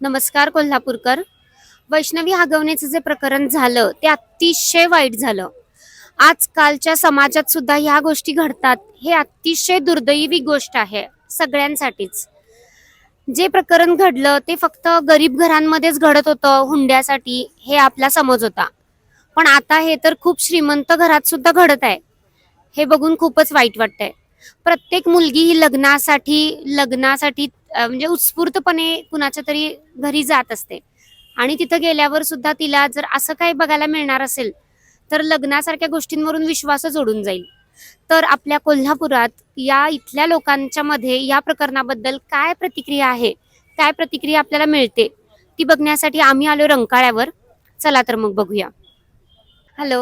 नमस्कार कोल्हापूरकर. वैष्णवी हगवण्याचं जे प्रकरण झालं ते अतिशय वाईट झालं. आजकालच्या समाजात सुद्धा ह्या गोष्टी घडतात. हे अतिशय दुर्दैवी गोष्ट आहे सगळ्यांसाठीच. जे प्रकरण घडलं ते फक्त गरीब घरांमध्येच घडत होतं हुंड्यासाठी हे आपला समज होता. पण आता हे तर खूप श्रीमंत घरात सुद्धा घडत आहे. हे बघून खूपच वाईट वाटतंय. प्रत्येक मुलगी ही लग्नासाठी लग्नासाठी म्हणजे उत्स्फूर्तपणे कुणाच्या तरी घरी जात असते. आणि तिथं गेल्यावर सुद्धा तिला जर असं काही बघायला मिळणार असेल तर लग्नासारख्या गोष्टींवरून विश्वास जोडून जाईल. तर आपल्या कोल्हापुरात या इथल्या लोकांच्या मध्ये या प्रकरणाबद्दल काय प्रतिक्रिया आहे काय प्रतिक्रिया आपल्याला मिळते ती बघण्यासाठी आम्ही आलो रंकाळ्यावर. चला तर मग बघूया. हॅलो.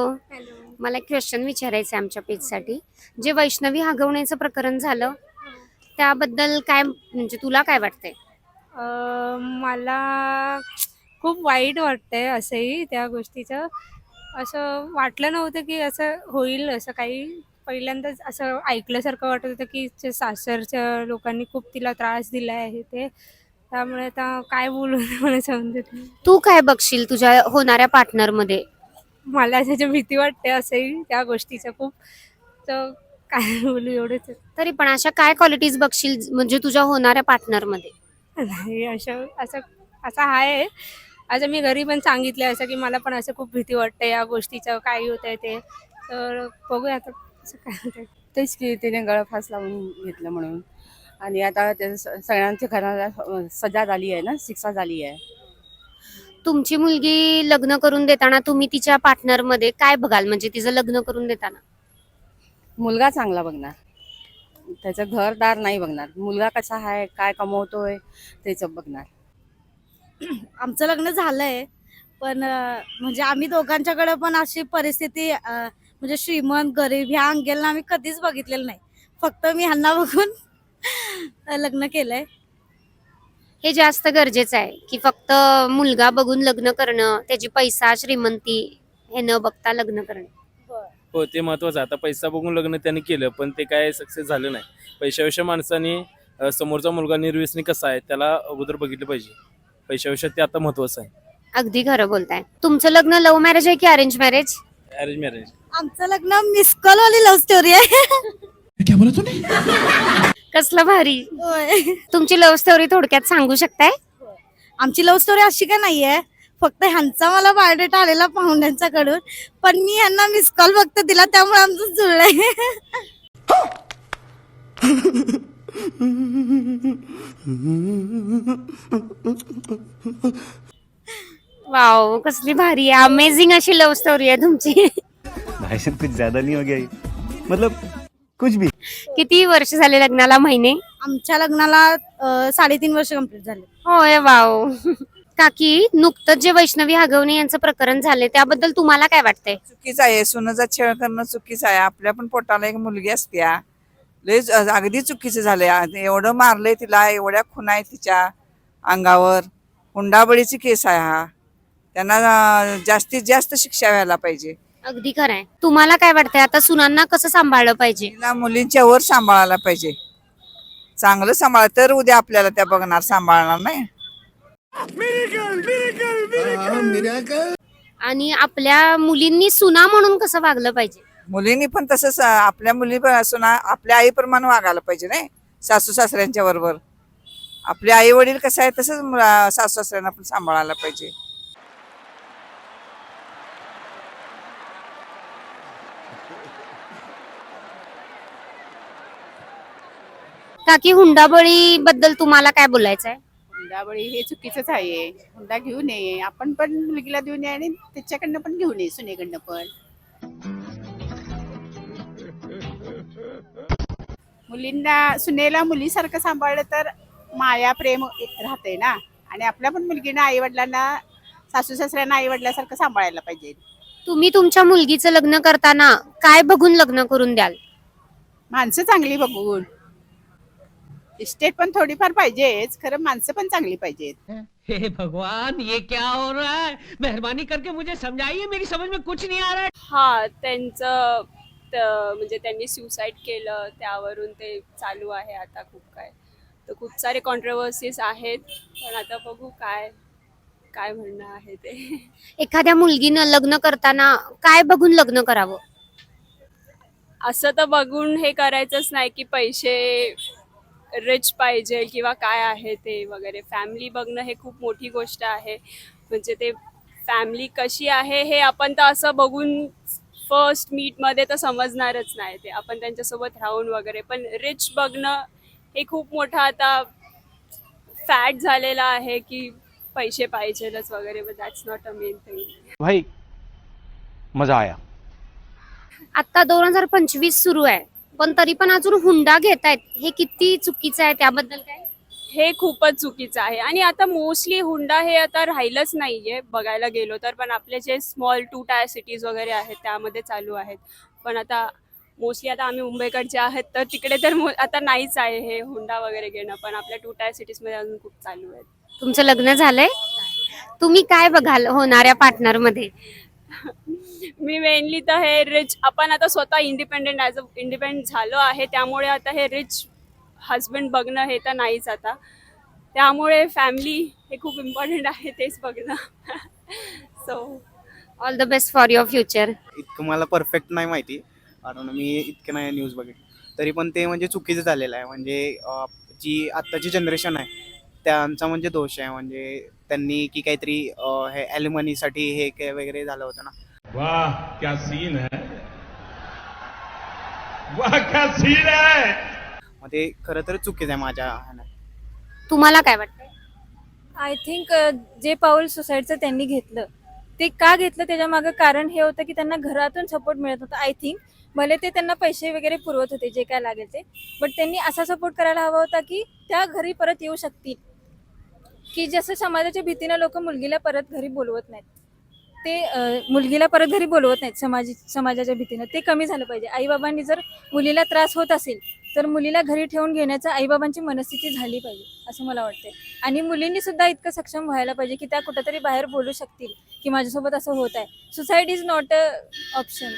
मला एक क्वेश्चन विचारायचं आहे आमच्या पेजसाठी जे वैष्णवी हगवण्याचं प्रकरण झालं त्याबद्दल काय म्हणजे तुला काय वाटतंय? अ, मला खूप वाईट वाटतंय असंही त्या गोष्टीचं. असं वाटलं नव्हतं की असं होईल असं काही. पहिल्यांदाच असं ऐकल्यासारखं वाटत होतं की जे सासरच्या लोकांनी खूप तिला त्रास दिला आहे ते. त्यामुळे आता काय बोलू मला समजत नाही. तू काय बघशील तुझ्या होणाऱ्या पार्टनरमध्ये? मला त्याची भीती वाटते असंही त्या गोष्टीचं खूप. तर काय बोलू एवढंच. तरी पण अशा काय क्वालिटीज बघशील म्हणजे तुझ्या होणाऱ्या पार्टनरमध्ये? नाही असं असं असं आहे असं मी घरी पण सांगितलं असं की मला पण असं खूप भीती वाटते या गोष्टीचं काय होत आहे ते. तर बघूया आता असं काय होतंय. तेच की तिने गळफास लावून घेतलं म्हणून. आणि आता ते स- सगळ्यांच्या घराला सजा झाली आहे ना शिक्षा झाली आहे. तुमची मुलगी लग्न करून देताना तुम्ही तिच्या पार्टनरमध्ये काय बघाल? म्हणजे तिचं लग्न करून देताना. मुलगा चांगला बघणार. त्याचं घरदार नाही बघणार. मुलगा कसा आहे काय कमवतोय त्याचं बघणार. आमचं लग्न झालंय. पण म्हणजे आम्ही दोघांच्याकडे पण अशी परिस्थिती म्हणजे श्रीमंत गरीब ह्या अंगेला आम्ही कधीच बघितलेलं नाही. फक्त मी ह्यांना बघून लग्न केलंय. हे जास्त गरजेचं आहे की फक्त मुलगा बघून लग्न करणं त्याची पैसा श्रीमंती हे न बघता लग्न करणं. हो ते महत्वाचं आता पैसा बघून लग्न त्याने केलं पण ते काय सक्सेस झालं नाही. पैशाविषयी माणसाने अ, समोरचा मुलगा निर्व्यसनी कसा आहे त्याला अगोदर बघितलं पाहिजे. पैशाविषयी ते आता महत्वाचं आहे. अगदी खरं बोलताय. तुमचं लग्न लव्ह मॅरेज आहे की अरेंज मॅरेज अरेंज मॅरेज आमचं लग्न मिसकॉल वाली लव्ह स्टोरी आहे. कसलं भारी. होय. तुमची लव्ह स्टोरी थोडक्यात सांगू शकताय? आमची लव्ह स्टोरी अशी का नाहीये. फक्त ह्यांचा मला बायोडेटा आलेला पाहुण्यांच्याकडून. पण मी ह्यांना मिस कॉल फक्त दिला त्यामुळे आमचं जुळलंय. वाव कसली भारी आहे. अमेझिंग अशी लव्ह स्टोरी आहे तुमची. भाई साहब कुछ ज्यादा नहीं हो गया ये? मतलब कुछ भी? किती वर्ष झाले लग्नाला महिने? आमच्या लग्नाला अं, साडेतीन वर्ष कंप्लीट झाले. होय वाव. काकी नुकतंच जे वैष्णवी हगवणे यांचं प्रकरण झाले त्याबद्दल तुम्हाला काय वाटतंय? चुकीचं आहे. सुनाचा छळ करणं चुकीचं आहे. आपल्या पण पोटाला एक मुलगी असत्या. लय ज- अगदी चुकीचं झालंय. आ- एवढं मारलंय तिला एवढ्या खुणा आहे तिच्या अंगावर. हुंडाबळीची केस आहे हा. त्यांना अं, जास्तीत जास्त शिक्षा व्हायला पाहिजे. अगदी खरं आहे तुम्हाला काय वाटतंय? आता सुनांना कसं सांभाळलं पाहिजे? तिला मुलींच्या वर सांभाळायला पाहिजे. चांगलं सांभाळ तर उद्या आपल्याला त्या बघणार सांभाळणार नाही. आणि आपल्या मुलींनी सुना म्हणून कसं वागलं पाहिजे? मुलींनी पण तसंच अं, आपल्या मुली पण असं ना आपल्या आईप्रमाणे वागायला पाहिजे नाही? सासू सासऱ्यांच्या बरोबर. आपले आई वडील कसं आहे तसंच सासू सासऱ्यांना पण सांभाळायला पाहिजे. काकी हुंडाबळी बद्दल तुम्हाला काय बोलायचं आहे हुंडाबळी हे चुकीचंच आहे. हुंडा घेऊ नये. आपण पण मुलगीला देऊ नये आणि त्याच्याकडनं पण घेऊ नये सुनेकडनं पण. मुलींना सुनेला मुलीसारखं सांभाळलं तर माया प्रेम राहते ना. आणि आपल्या पण मुलगीना आई वडिलांना सासू सासऱ्यांना आई वडिलांसारखं सांभाळायला पाहिजे. तुम्ही तुमच्या मुलगीचं लग्न करताना काय बघून लग्न करून द्याल? माणसं चांगली बघून. इस्टेट पण थोडीफार पाहिजेच खरं माणसं पण चांगली पाहिजेत. हे? भगवान ये क्या हो रहा है? मेहरबानी करके मुझे समझाइए मेरी समझ में कुछ नहीं आ रहा है। हा त्यांचं त- म्हणजे त्यांनी सुसाईड केलं त्यावरून ते चालू आहे आता खूप काय. तर खूप सारे कॉन्ट्रवर्सीज आहेत पण आता बघू काय काय म्हणणं आहे ते. एखाद्या मुलगीनं लग्न करताना काय बघून लग्न करावं? असं तर बघून हे करायचंच नाही की पैसे रिच पाहिजे किंवा काय आहे ते वगैरे. फॅमिली बघणं हे खूप मोठी गोष्ट आहे. म्हणजे ते फॅमिली कशी आहे हे आपण तर असं बघून फर्स्ट मीटमध्ये तर समजणारच नाही ते. आपण त्यांच्यासोबत राहून वगैरे. पण रिच बघणं हे खूप मोठं आता फॅट झालेलं आहे की पैसे पाहिजेलच वगैरे but that's not a main thing भाई मजा आया. आता दोन हजार पंचवीस सुरू आहे. पण तरी पण अजून हुंडा घेत आहेत हे किती चुकीचं आहे त्याबद्दल काय? हे खूपच चुकीचं आहे. आणि आता मोस्टली हुंडा हे आता राहिलंच नाहीये बघायला गेलो तर पण आपले जे स्मॉल टू टायर सिटीज वगैरे आहेत त्यामध्ये चालू आहेत. पण आता मोस्टली आता आम्ही मुंबईकडचे आहेत तर तिकडे तर मो- आता नाहीच आहे हे हुंडा वगैरे घेणं. पण आपल्या टू टायर सिटीजमध्ये अजून खूप चालू आहेत. तुमचं लग्न झालंय? तुम्ही काय बघाल होणाऱ्या पार्टनरमध्ये? मी मेनली तर हे रिच आपण आता स्वतः इंडिपेंडेंट ॲज अ इंडिपेंडेंट झालो आहे त्यामुळे आता हे रिच हजबंड बघणं हे तर नाहीच आता. त्यामुळे फॅमिली हे खूप इम्पॉर्टंट आहे तेच बघणं. So all the best for your future इतकं मला परफेक्ट नाही माहिती. कारण मी इतकं नाही न्यूज बघितली. तरी पण ते म्हणजे चुकीचं झालेलं आहे. म्हणजे अं, जी आत्ताची जनरेशन आहे त्यांचा म्हणजे दोष आहे. म्हणजे त्यांनी की काहीतरी अं, हे ॲल्युमनीसाठी हे काय वगैरे झालं होतं ना. वाह क्या सीन है? वाह क्या सीन है? मग ते खरं तर चुकीचं आहे माझ्या ह्यानं. तुम्हाला काय वाटतं आय थिंक जे पाऊल सुसाईडचं त्यांनी घेतलं ते का घेतलं त्याच्या मागं कारण हे होतं की त्यांना घरातून सपोर्ट मिळत होता आय थिंक भले ते त्यांना पैसे वगैरे पुरवत होते जे काय लागेल ते बट त्यांनी असा सपोर्ट करायला हवा होता की त्या घरी परत येऊ शकतील. की जसं समाजाच्या भीतीनं लोक मुलगीला परत घरी बोलवत नाहीत. ते मुलगीला परत घरी बोलवत नाहीत समाज समाजाच्या भीतीनं. ते कमी झालं पाहिजे. आईबाबांनी जर मुलीला त्रास होत असेल तर मुलीला घरी ठेवून घेण्याचा आईबाबांची मनस्थिती झाली पाहिजे असं मला वाटते आणि मुलींनी सुद्धा इतकं सक्षम व्हायला पाहिजे की त्या कुठंतरी बाहेर बोलू शकतील की माझ्यासोबत असं होत आहे. Suicide is not a option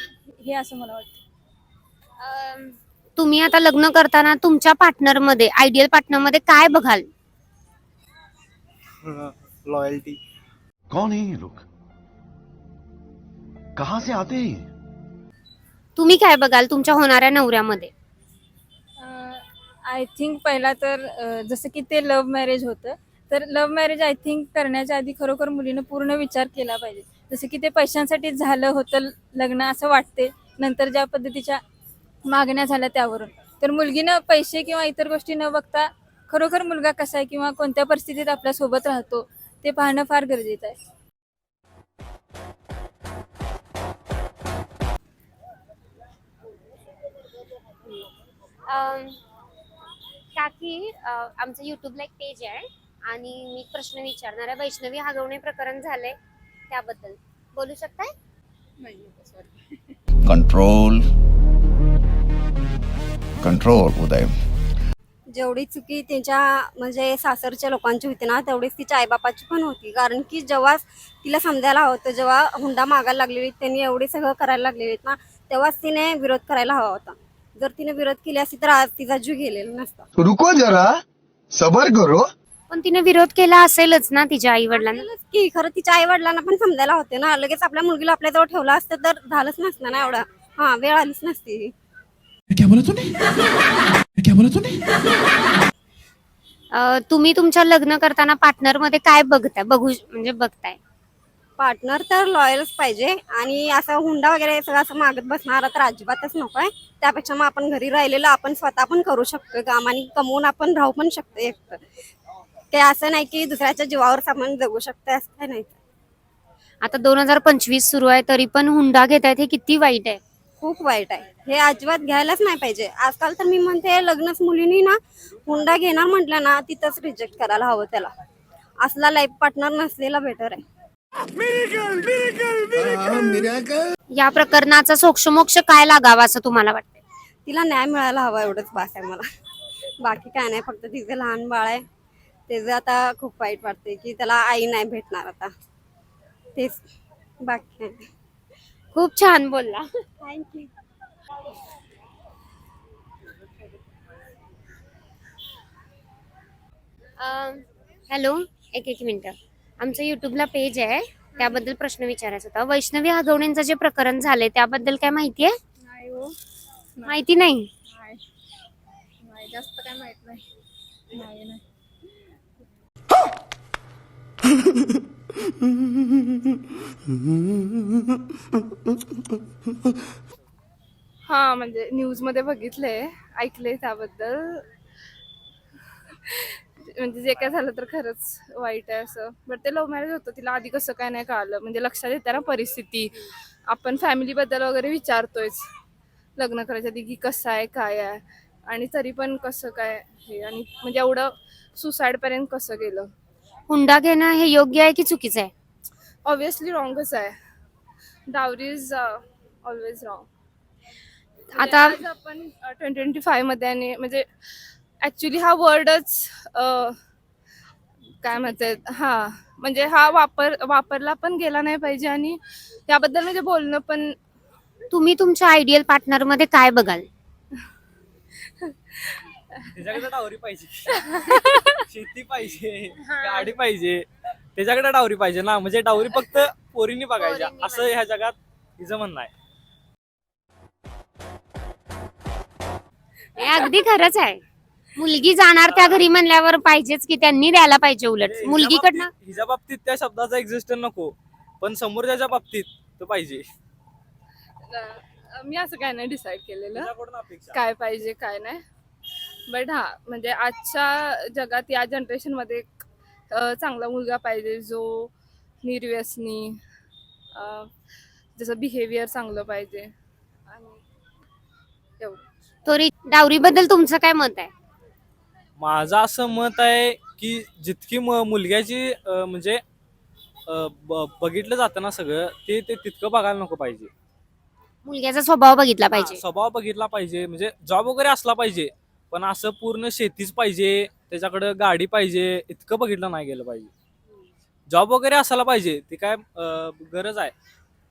हे असं मला वाटतं तुम्ही आता लग्न करताना तुमच्या पार्टनरमध्ये आयडियल पार्टनरमध्ये काय बघाल? लॉयल्टी है ये लोग? कहां से आते हैं? तुम्ही काय बघाल तुमच्या होणाऱ्या नवऱ्यामध्ये? आय थिंक पहिला तर अं, जसं की ते लव्ह मॅरेज होतं तर लव्ह मॅरेज आय थिंक करण्याच्या आधी खरोखर मुलीनं पूर्ण विचार केला पाहिजे. जसं की ते पैशांसाठी झालं होतं लग्न असं वाटते नंतर ज्या पद्धतीच्या मागण्या झाल्या त्यावरून. तर मुलगीनं पैसे किंवा इतर गोष्टी न बघता खरोखर मुलगा कसा आहे किंवा कोणत्या परिस्थितीत आपल्यासोबत राहतो ते पाहणं फार गरजेचं आहे. काकी आमचं युट्यूबला एक पेज आहे आणि मी प्रश्न विचारणार आहे. वैष्णवी हगवणे प्रकरण झालंय त्याबद्दल. बोलू शकताय? Control control Uday. जेवढी चुकी त्यांच्या म्हणजे सासरच्या लोकांची होती ना तेवढीच तिच्या आईबापाची पण होती. कारण की जेव्हा तिला समजायला हवं होतं जेव्हा हुंडा मागायला लागलेली त्यांनी एवढी सगळं करायला लागलेली ना तेव्हाच तिने विरोध करायला हवा होता. जर तिने विरोध केली असती तर आज तिचा जीव गेलेला नसता. रुको जरा सबर करो. पण तिने विरोध केला असेलच ना तिच्या आई वडिलांना की खरं तिच्या आई वडिलांना पण समजायला होते ना. लगेच आपल्या मुलगीला आपल्याजवळ ठेवलं असतं तर झालंच नसतं ना एवढं. हा वेळ आलीच नसती. तुम्ही तुमच्या लग्न करताना पार्टनरमध्ये काय बघताय? बघू म्हणजे बघताय? पार्टनर तर लॉयलच पाहिजे. आणि असं हुंडा वगैरे सगळं असं मागत बसणारा तर अजिबातच नकोय. त्यापेक्षा मग आपण घरी राहिलेलं आपण स्वतः पण करू शकतो काम आणि कमवून आपण राहू पण शकतो एकटं. ते असं नाही की दुसऱ्याच्या जीवावर आपण जगू शकतो असं काही नाही. आता दोन हजार पंचवीस सुरू आहे तरी पण हुंडा घेत आहेत हे किती वाईट आहे? खूप वाईट आहे. हे अजिबात घ्यायलाच नाही पाहिजे. आजकाल तर मी म्हणते लग्नच मुलींनी ना हुंडा घेणार म्हटलं ना तिथंच रिजेक्ट करायला हवं त्याला. असला लाईफ पार्टनर नसलेला बेटर आहे. या प्रकरणाचा सोक्षमोक्ष काय लागावा असं तुम्हाला वाटतं तिला न्याय मिळायला हवा एवढंच बास आहे मला. बाकी काय नाही फक्त तिचं लहान बाळ आहे. त्याचं आता खूप वाईट वाटते की त्याला आई नाही भेटणार आता. तेच बाकी काय नाही. खूप छान बोलला. थँक्यू हॅलो एक एक मिनिट. आमचं युट्यूबला पेज आहे. त्याबद्दल प्रश्न विचारायचा होता. वैष्णवी हगवणेंचं जे प्रकरण झालंय त्याबद्दल काय माहिती आहे? नाही हो. माहिती नाही? नाही. जास्त काय माहीत नाही. नाही नाही. हा म्हणजे न्यूजमध्ये बघितले ऐकले त्याबद्दल. म्हणजे जे काय झालं तर खरंच वाईट आहे असं. बट ते लव्ह मॅरेज होतं तिला आधी कसं काय नाही कळालं. म्हणजे लक्षात येते ना परिस्थिती. आपण फॅमिली बद्दल वगैरे विचारतोयच. लग्न करायच्या आधी की कसं आहे काय आहे. आणि तरी पण कसं काय हे. आणि म्हणजे एवढं सुसाईड पर्यंत कसं गेलं. हुंडा घेणं हे योग्य आहे की चुकीचं आहे? ऑब्विसली रॉंगच आहे. डावरी इज ऑलवेज रॉंग आता- आता आपण ट्वेंटी ट्वेंटी फायमध्ये आणि म्हणजे ऍक्च्युली हा वर्डच काय म्हणतात हा म्हणजे हा वापर वापरला पण गेला नाही पाहिजे आणि त्याबद्दल म्हणजे बोलणं पण तुम्ही तुमच्या आयडियल पार्टनरमध्ये काय बघाल? त्याच्याकडे डावरी पाहिजे. शेती पाहिजे गाडी पाहिजे त्याच्याकडे डावरी पाहिजे ना. म्हणजे डावरी फक्त पोरीनी बघायच्या. असं ह्या जगात तिचं म्हणणं आहे. हे अगदी खरंच आहे. मुलगी जाणार त्या घरी म्हणल्यावर पाहिजेच की त्यांनी द्यायला पाहिजे उलट. हिच्या मुलगीकडनं? बाबतीत- हिच्या बाबतीत त्या शब्दाचा एक्झिस्टन नको. पण समोरच्या बाबतीत तो पाहिजे. अं, मी असं काय नाही डिसाईड केलेलं. अपेक्षा. काय पाहिजे काय नाही. बट हा म्हणजे आजच्या जगात या जनरेशनमध्ये एक, अं, चांगला मुलगा पाहिजे जो निर्व्यसनी अं, जसं बिहेवियर चांगलं पाहिजे. आणि एवढं. तरी डावरी बद्दल तुमचं काय मत आहे? माझं असं मत आहे की जितकी म- मुलग्याची अं, म्हणजे अं, ब- बघितलं जातं ना सगळं ते ते तितकं बघायला नको पाहिजे. मुलग्याचा स्वभाव बघितला हा, पाहिजे. स्वभाव बघितला पाहिजे. म्हणजे जॉब वगैरे असला पाहिजे पण असं पूर्ण शेतीच पाहिजे त्याच्याकडे गाडी पाहिजे इतकं बघितलं नाही गेलं पाहिजे. जॉब वगैरे असायला पाहिजे ती काय अं, गरज आहे.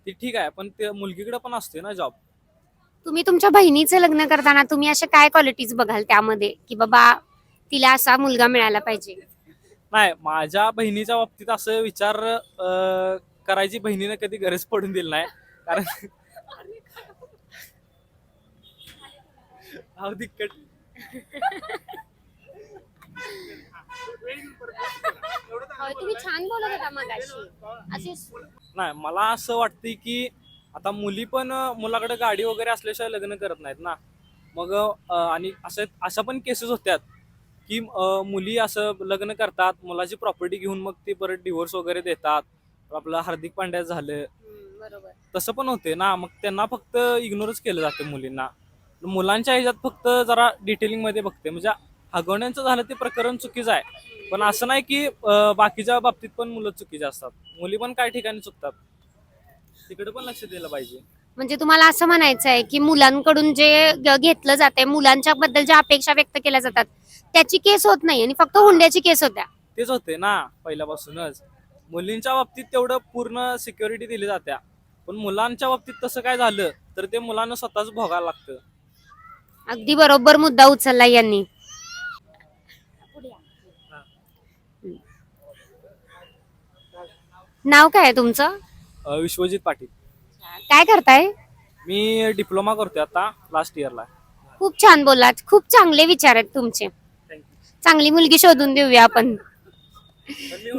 ती ठीक आहे पण ते मुलगीकडे पण असते ना जॉब तुम्ही तुमच्या बहिणीचं लग्न करताना तुम्ही अशा काय क्वालिटीज बघाल त्यामध्ये? की बाबा तिला असा मुलगा मिळाला पाहिजे. नाही माझ्या बहिणीच्या बाबतीत असं विचार अं, करायची बहिणीने कधी गरज पडून दिली नाही. कारण अहो, दिक्कत. तुम्ही छान बोलत होता मगाशी. असे नाही मला असं वाटतंय की आता मुली पण अं, मुलाकडे गाडी वगैरे असल्याशिवाय लग्न करत नाहीत ना. मग अं, आणि असं अशा पण केसेस होत्यात. की मुली असं लग्न करतात मुलाची प्रॉपर्टी घेऊन मग ते परत डिवोर्स वगैरे देतात आपलं हार्दिक पांड्या झालं. बरोबर. तसं पण होते ना मग त्यांना फक्त इग्नोरच केलं जाते मुलींना. मुलांच्या ह्याच्यात फक्त जरा डिटेलिंगमध्ये बघते म्हणजे हगवण्याचं झालं ते प्रकरण चुकीचं आहे. पण असं नाही की बाकीच्या बाबतीत पण मुलं चुकीचे असतात. मुली पण काही ठिकाणी चुकतात. तिकडे पण लक्ष दिलं पाहिजे. म्हणजे तुम्हाला असं म्हणायचं आहे की मुलांकडून जे घेतलं जाते मुलांच्या बद्दल ज्या अपेक्षा व्यक्त केल्या जातात त्याची केस होत नाही आणि फक्त हुंड्याची केस होत्या. तेच होते ना पहिल्यापासूनच. मुलींच्या बाबतीत तेवढं पूर्ण सिक्युरिटी दिली जात्या. पण मुलांच्या बाबतीत तसं काय झालं तर ते मुलांना स्वतःच भोगायला लागतं. अगदी बरोबर मुद्दा उचलला यांनी. नाव काय आहे तुमचं? अं, विश्वजित पाटील. काय करताय? मी डिप्लोमा करतोय आता लास्ट इयरला खूप छान बोलात खूप चांगले विचार आहेत तुमचे. चांगली मुलगी शोधून देऊया आपण.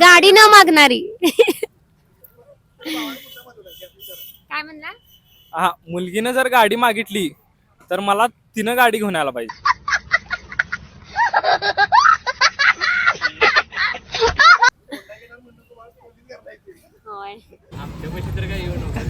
गाडी न मागणारी. काय म्हणला? हा मुलगीनं जर गाडी मागितली तर मला तिनं गाडी घेऊन यायला पाहिजे. होय. आमच्या पैसे तर काय येऊ नका.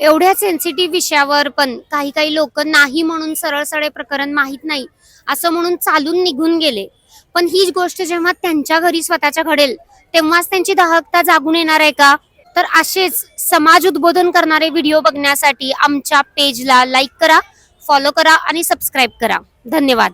एवढ्या सेन्सिटिव्ह विषयावर पण काही काही लोक नाही म्हणून सरळ सरळ प्रकरण माहीत नाही असं म्हणून चालून निघून गेले. पण ही गोष्ट जेव्हा त्यांच्या घरी स्वतःच्या घडेल तेव्हाच त्यांची दाहकता जागून येणार आहे का? तर असेच समाज उद्बोधन करणारे व्हिडिओ बघण्यासाठी आमच्या पेजला लाईक करा फॉलो करा आणि सबस्क्राईब करा. धन्यवाद.